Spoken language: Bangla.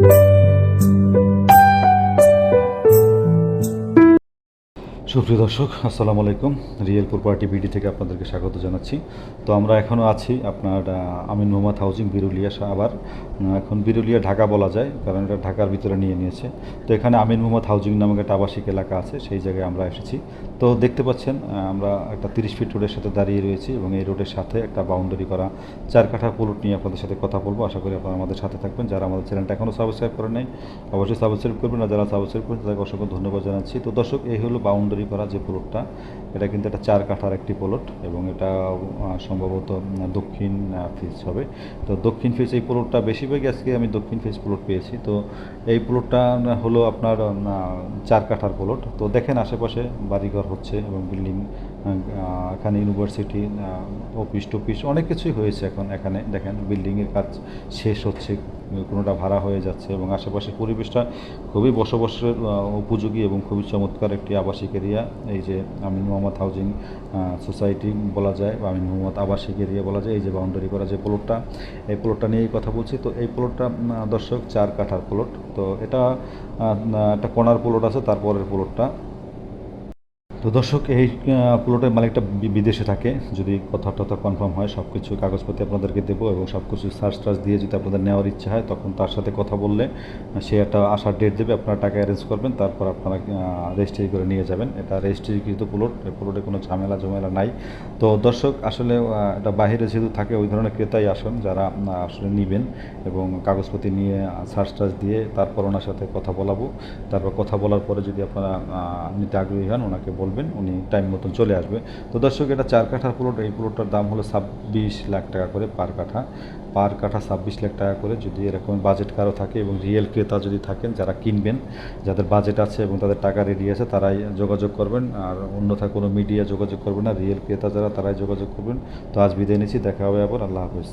thank you. সুপ্রিয় দর্শক, আসসালামু আলাইকুম। রিয়েল প্রপার্টি বিডি থেকে আপনাদেরকে স্বাগত জানাচ্ছি। তো আমরা এখনও আছি আপনার আমিন মোহাম্মদ হাউজিং, বিরুলিয়া আবার এখন বিরুলিয়া ঢাকা বলা যায়, কারণ এটা ঢাকার ভিতরে নিয়ে নিয়েছে। তো এখানে আমিন মোহাম্মদ হাউজিং নামক একটা আবাসিক এলাকা আছে, সেই জায়গায় আমরা এসেছি। তো দেখতে পাচ্ছেন আমরা একটা তিরিশ ফিট রোডের সাথে দাঁড়িয়ে রয়েছি এবং এই রোডের সাথে একটা বাউন্ডারি করা চার কাঠা প্লট নিয়ে আপনাদের সাথে কথা বলব। আশা করি আপনারা আমাদের সাথে থাকবেন। যারা আমাদের চ্যানেলটা এখনও সাবস্ক্রাইব করে নেই, অবশ্যই সাবস্ক্রাইব করবেন। আর যারা সাবস্ক্রাইব করবেন তাদেরকে অসংখ্য ধন্যবাদ জানাচ্ছি। তো দর্শক, এই হলো বাউন্ডারি করা যে প্লটটা, এটা কিন্তু একটা চার কাঠার একটি প্লট এবং এটা সম্ভবত দক্ষিণ ফিস হবে। তো দক্ষিণ ফিস এই প্লটটা, বেশিরভাগই আজকে আমি দক্ষিণ ফিস প্লট পেয়েছি। তো এই প্লটটা হলো আপনার চার কাঠার প্লট। তো দেখেন আশেপাশে বাড়িঘর হচ্ছে এবং বিল্ডিং এখানে ইউনিভার্সিটি অফিস টফিস অনেক কিছুই হয়েছে এখন এখানে। দেখেন বিল্ডিংয়ের কাজ শেষ হচ্ছে, কোনোটা ভাড়া হয়ে যাচ্ছে এবং আশেপাশের পরিবেশটা খুবই বসবাসের উপযোগী এবং খুবই চমৎকার একটি আবাসিক এরিয়া এই যে আমিন মোহাম্মদ হাউজিং সোসাইটি বলা যায়, বা আমিন মোহাম্মদ আবাসিক এরিয়া বলা যায়, এই যে বাউন্ডারি করা যে প্লটটা এই প্লটটা নিয়েই কথা বলছি। তো এই প্লটটা দর্শক, চার কাঠার প্লট তো এটা একটা কোনার প্লট আছে, তারপরের প্লটটা তো দর্শক, এই প্লটের মালিকটা বিদেশে থাকে। যদি কথা টথা কনফার্ম হয় সব কিছু কাগজপত্র আপনাদেরকে দেবো এবং সব কিছু সার্চ টার্চ দিয়ে যদি আপনাদের নেওয়ার ইচ্ছা হয়, তখন তার সাথে কথা বললে সে একটা আসার ডেট দেবে, আপনারা টাকা অ্যারেঞ্জ করবেন, তারপর আপনারা রেজিস্ট্রি করে নিয়ে যাবেন। এটা রেজিস্ট্রিকৃত প্লট প্লটে কোনো ঝামেলা ঝামেলা নাই। তো দর্শক, আসলে এটা বাইরে যেহেতু থাকে, ওই ধরনের ক্রেতাই আসুন যারা আসলে নেবেন এবং কাগজপত্র নিয়ে সার্চ টার্চ দিয়ে তারপর ওনার সাথে কথা বলাবো। তারপর কথা বলার পরে যদি আপনারা নিতে আগ্রহী হন, ওনাকে বলবেন, উনি টাইম মতন চলে আসবে। তো দর্শক, এটা চার কাঠার প্লট, এই প্লটটার দাম হলো ছাব্বিশ লাখ টাকা করে পার কাঠা। পার কাঠা ছাব্বিশ লাখ টাকা করে যদি এরকম বাজেট কারও থাকে এবং রিয়েল ক্রেতা যদি থাকেন, যারা কিনবেন, যাদের বাজেট আছে এবং তাদের টাকা রেডি আছে, তারাই যোগাযোগ করবেন। আর অন্যথা কোনো মিডিয়া যোগাযোগ করবেন না রিয়েল ক্রেতা যারা, তারাই যোগাযোগ করবেন। তো আজ বিদায় নিচ্ছি, দেখা হবে আবার। আল্লাহ হাফেজ।